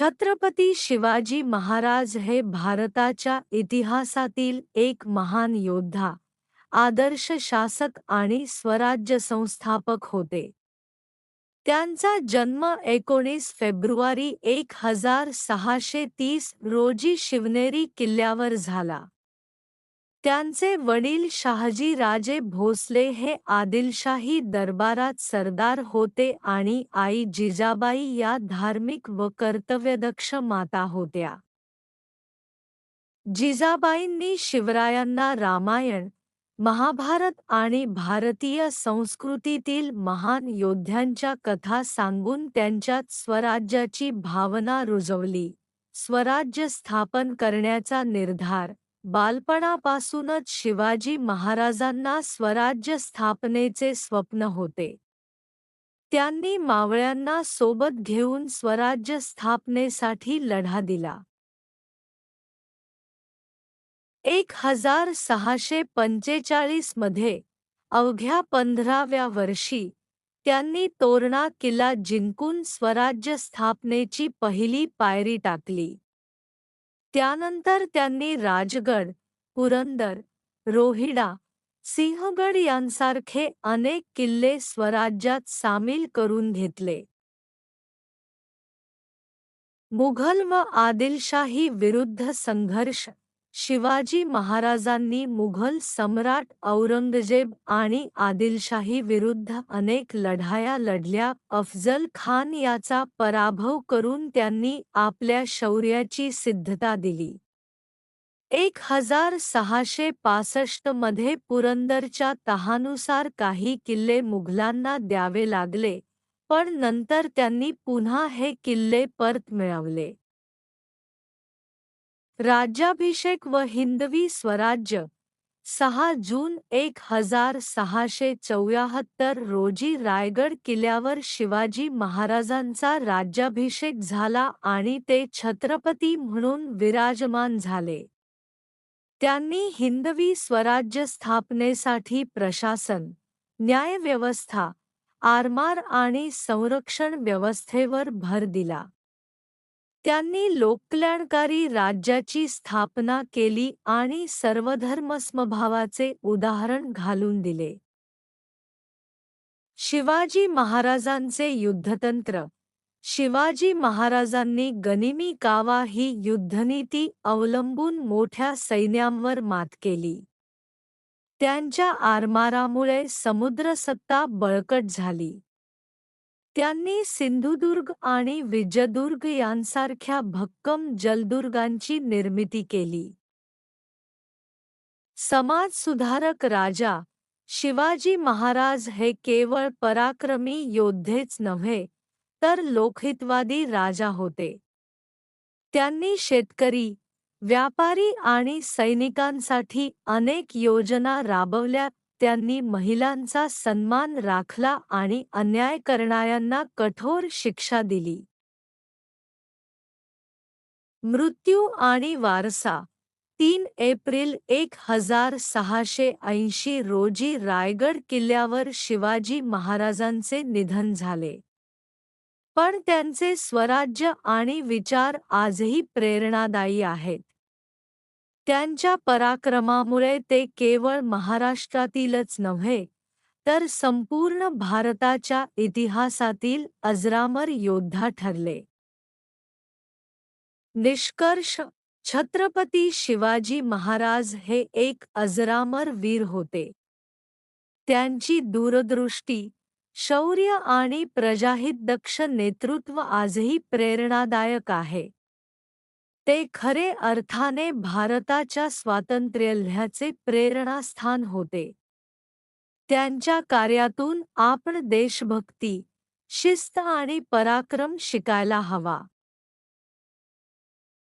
छत्रपती शिवाजी महाराज हे भारताच्या इतिहासातील एक महान योद्धा आदर्श शासक आणि स्वराज्य संस्थापक होते. त्यांचा जन्म एकोणीस फेब्रुवारी एक हजार सहाशे तीस रोजी शिवनेरी किल्ल्यावर झाला. त्यांचे वडील शहाजी राजे भोसले हे आदिलशाही दरबारात सरदार होते आणि आई जिजाबाई या धार्मिक व कर्तव्यदक्ष माता होत्या. जिजाबाईंनी शिवरायांना रामायण महाभारत आणि भारतीय संस्कृतीतील महान योद्ध्यांच्या कथा सांगून त्यांच्यात स्वराज्याची भावना रुजवली. स्वराज्य स्थापन करण्याचा निर्धार बालपणापासूनच शिवाजी महाराजांना स्वराज्य स्थापनेचे स्वप्न होते. त्यांनी मावळ्यांना सोबत घेऊन स्वराज्य स्थापनेसाठी लढा दिला. एक हजार सहाशे पंचेचाळीसमध्ये अवघ्या पंधराव्या वर्षी त्यांनी तोरणा किल्ला जिंकून स्वराज्य स्थापनेची पहिली पायरी टाकली. त्यानंतर त्यांनी राजगड पुरंदर रोहिडा सिंहगड यांसारखे अनेक किल्ले स्वराज्यात सामील करून घेतले. मुघल व आदिलशाही विरुद्ध संघर्ष शिवाजी महाराजांनी मुघल सम्राट औरंगजेब आणि आदिलशाही विरुद्ध अनेक लढाया लढल्या. अफजल खान याचा पराभव करून त्यांनी आपल्या शौर्याची सिद्धता दिली. एक हजार सहाशे पासष्टमध्ये पुरंदरच्या तहानुसार काही किल्ले मुघलांना द्यावे लागले पण नंतर त्यांनी पुन्हा हे किल्ले परत मिळवले. राज्याभिषेक व हिंदवी स्वराज्य. सहा जून एक हजार सहाशे चौऱ्याहत्तर रोजी रायगड किल्ल्यावर शिवाजी महाराजांचा राज्याभिषेक झाला आणि ते छत्रपती म्हणून विराजमान झाले. त्यांनी हिंदवी स्वराज्य स्थापनेसाठी प्रशासन न्यायव्यवस्था आरमार आणि संरक्षण व्यवस्थेवर भर दिला. त्यांनी लोककल्याणकारी राज्याची स्थापना केली आणि सर्वधर्मस्मभावाचे उदाहरण घालून दिले. शिवाजी महाराजांचे युद्धतंत्र. शिवाजी महाराजांनी गनिमी कावा ही युद्धनीती अवलंबून मोठ्या सैन्यांवर मात केली. त्यांच्या आरमारामुळे समुद्रसत्ता बळकट झाली. त्यांनी सिंधुदुर्ग आणि विजयदुर्ग यांसारख्या भक्कम जलदुर्गांची निर्मिती केली. समाजसुधारक राजा शिवाजी महाराज हे केवळ पराक्रमी योद्धेच नव्हे तर लोकहितवादी राजा होते. त्यांनी शेतकरी व्यापारी आणि सैनिकांसाठी अनेक योजना राबवल्या त्यांनी महिलांचा सन्मान राखला आणि अन्याय करणाऱ्यांना कठोर शिक्षा दिली. मृत्यू आणि वारसा तीन एप्रिल एक हजार सहाशे ऐंशी रोजी रायगड किल्ल्यावर शिवाजी महाराजांचे निधन झाले. पण त्यांचे स्वराज्य आणि विचार आजही प्रेरणादायी आहेत. त्यांच्या पराक्रमामुळे ते केवळ महाराष्ट्रातीलच नव्हे तर संपूर्ण भारताच्या इतिहासातील अजरामर योद्धा ठरले. निष्कर्ष छत्रपती शिवाजी महाराज हे एक अजरामर वीर होते. त्यांची दूरदृष्टी शौर्य आणि प्रजाहित दक्ष नेतृत्व आजही प्रेरणादायक आहे. ते खरे अर्थाने भारताच्या स्वातंत्र्यलढ्याचे प्रेरणास्थान होते. त्यांच्या कार्यातून आपण देशभक्ती शिस्त आणि पराक्रम शिकायला हवा.